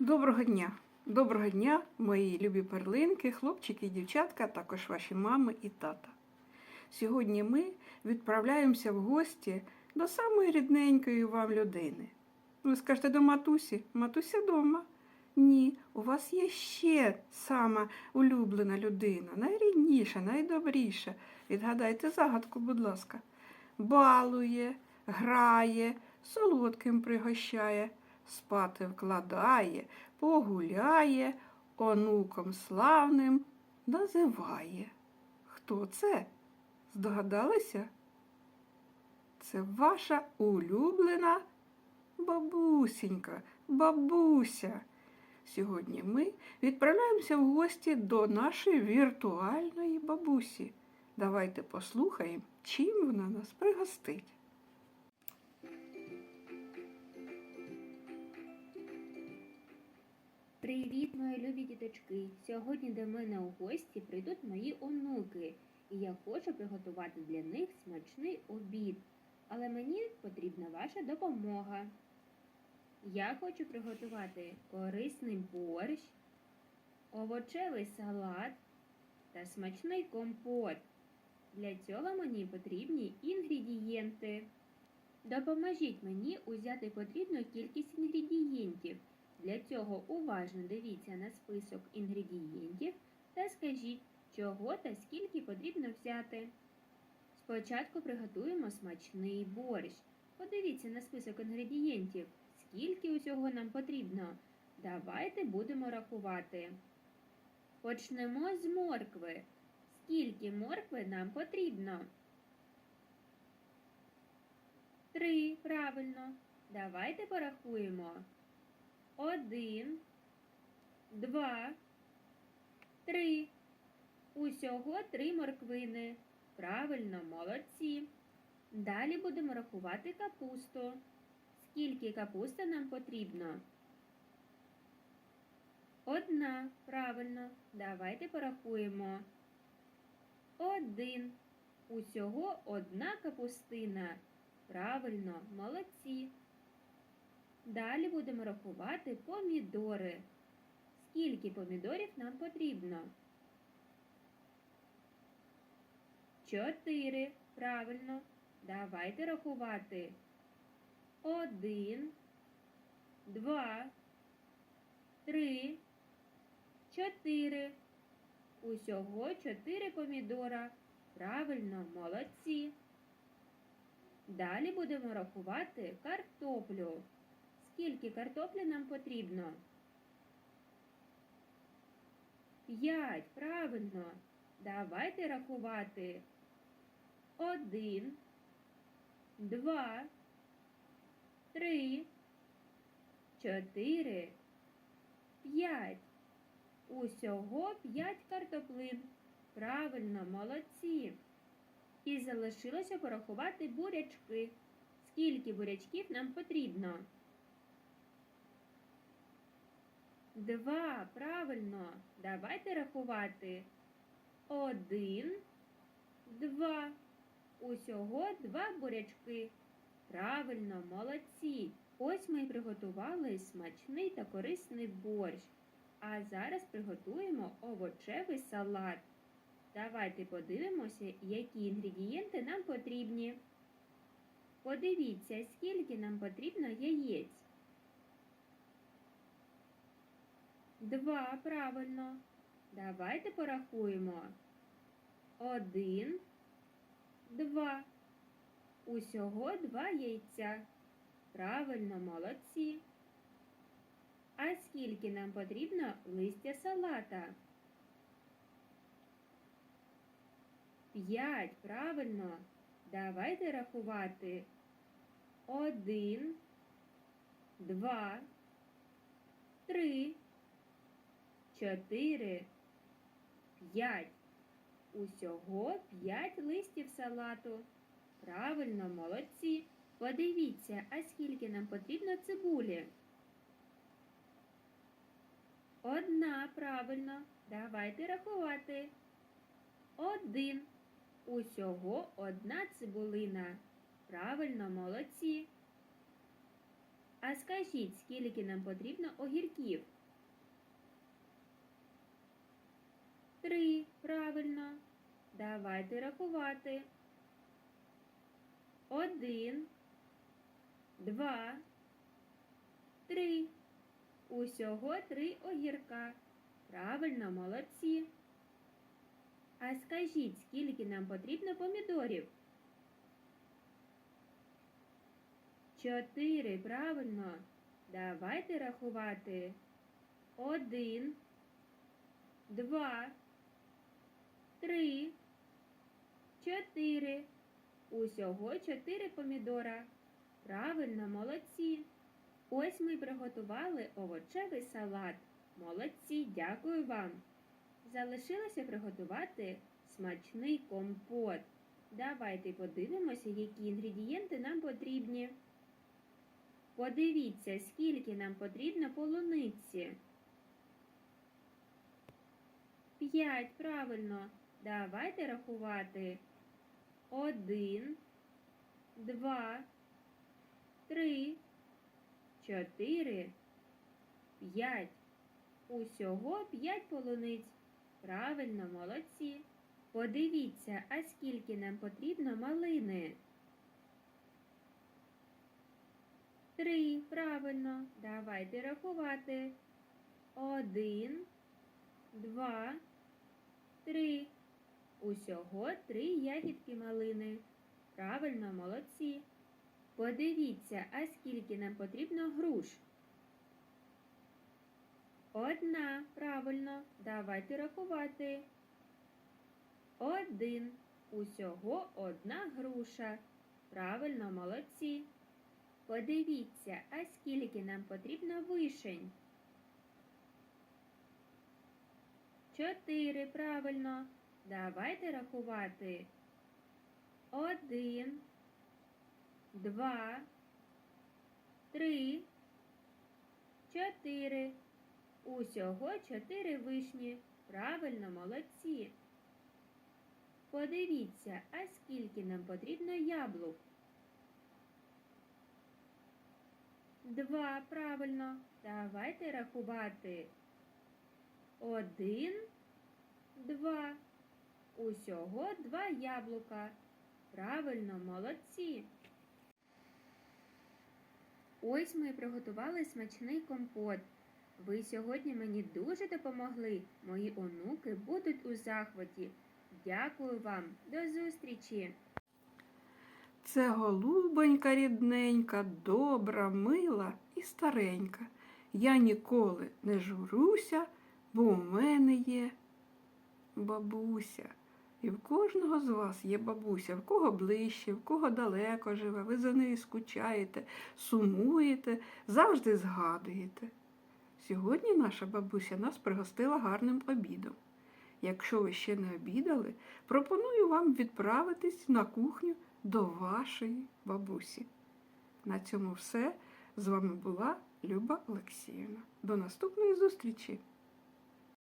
Доброго дня! Доброго дня, мої любі перлинки, хлопчики і дівчатка, також ваші мами і тата. Сьогодні ми відправляємося в гості до самої рідненької вам людини. Ви скажете до матусі, матуся дома. Ні, у вас є ще сама улюблена людина, найрідніша, найдобріша. Відгадайте загадку, будь ласка. Балує, грає, солодким пригощає, спати вкладає, погуляє, онуком славним називає. Хто це? Здогадалися? Це ваша улюблена бабусінька, бабуся. Сьогодні ми відправляємося в гості до нашої віртуальної бабусі. Давайте послухаємо, чим вона нас пригостить. Привіт, мої любі діточки! Сьогодні до мене у гості прийдуть мої онуки, і я хочу приготувати для них смачний обід. Але мені потрібна ваша допомога. Я хочу приготувати корисний борщ, овочевий салат та смачний компот. Для цього мені потрібні інгредієнти. Допоможіть мені узяти потрібну кількість інгредієнтів. Для цього уважно дивіться на список інгредієнтів та скажіть, чого та скільки потрібно взяти. Спочатку приготуємо смачний борщ. Подивіться на список інгредієнтів, скільки усього нам потрібно. Давайте будемо рахувати. Почнемо з моркви. Скільки моркви нам потрібно? Три, правильно. Давайте порахуємо. Один, два, три. Усього три морквини. Правильно, молодці. Далі будемо рахувати капусту. Скільки капусти нам потрібно? Одна. Правильно. Давайте порахуємо. Один. Усього одна капустина. Правильно, молодці. Далі будемо рахувати помідори. Скільки помідорів нам потрібно? Чотири. Правильно. Давайте рахувати. Один, два, три, чотири. Усього чотири помідора. Правильно, молодці. Далі будемо рахувати картоплю. Скільки картоплі нам потрібно? П'ять. Правильно. Давайте рахувати. Один, два, три, чотири, п'ять. Усього п'ять картоплин. Правильно, молодці. І залишилося порахувати бурячки. Скільки бурячків нам потрібно? Два. Правильно. Давайте рахувати. Один, два. Усього два бурячки. Правильно, молодці. Ось ми й приготували смачний та корисний борщ. А зараз приготуємо овочевий салат. Давайте подивимося, які інгредієнти нам потрібні. Подивіться, скільки нам потрібно яєць. Два, правильно. Давайте порахуємо. Один, два. Усього два яйця. Правильно, молодці. А скільки нам потрібно листя салата? П'ять, правильно. Давайте рахувати. Один, два, три, чотири, п'ять. Усього п'ять листів салату. Правильно, молодці. Подивіться, а скільки нам потрібно цибулі? Одна, правильно. Давайте рахувати. Один. Усього одна цибулина. Правильно, молодці. А скажіть, скільки нам потрібно огірків? Три, правильно. Давайте рахувати. Один, два, три. Усього три огірка. Правильно, молодці. А скажіть, скільки нам потрібно помідорів? Чотири, правильно. Давайте рахувати. Один, два, три, чотири. Усього чотири помідора. Правильно, молодці. Ось ми приготували овочевий салат. Молодці, дякую вам. Залишилося приготувати смачний компот. Давайте подивимося, які інгредієнти нам потрібні. Подивіться, скільки нам потрібно полуниці. П'ять, правильно. Давайте рахувати. Один, два, три, чотири, п'ять. Усього п'ять полуниць. Правильно, молодці. Подивіться, а скільки нам потрібно малини? Три, правильно. Давайте рахувати. Один, два, три. Усього три ягідки малини. Правильно, молодці. Подивіться, а скільки нам потрібно груш? Одна, правильно. Давайте рахувати. Один. Усього одна груша. Правильно, молодці. Подивіться, а скільки нам потрібно вишень? Чотири, правильно. Давайте рахувати. Один, два, три, чотири. Усього чотири вишні. Правильно, молодці. Подивіться, а скільки нам потрібно яблук? Два, правильно. Давайте рахувати. Один, два. Усього два яблука. Правильно, молодці. Ось ми приготували смачний компот. Ви сьогодні мені дуже допомогли. Мої онуки будуть у захваті. Дякую вам. До зустрічі! Це голубонька рідненька, добра, мила і старенька. Я ніколи не журюся, бо у мене є бабуся. І в кожного з вас є бабуся, в кого ближче, в кого далеко живе, ви за нею скучаєте, сумуєте, завжди згадуєте. Сьогодні наша бабуся нас пригостила гарним обідом. Якщо ви ще не обідали, пропоную вам відправитись на кухню до вашої бабусі. На цьому все. З вами була Люба Олексіївна. До наступної зустрічі!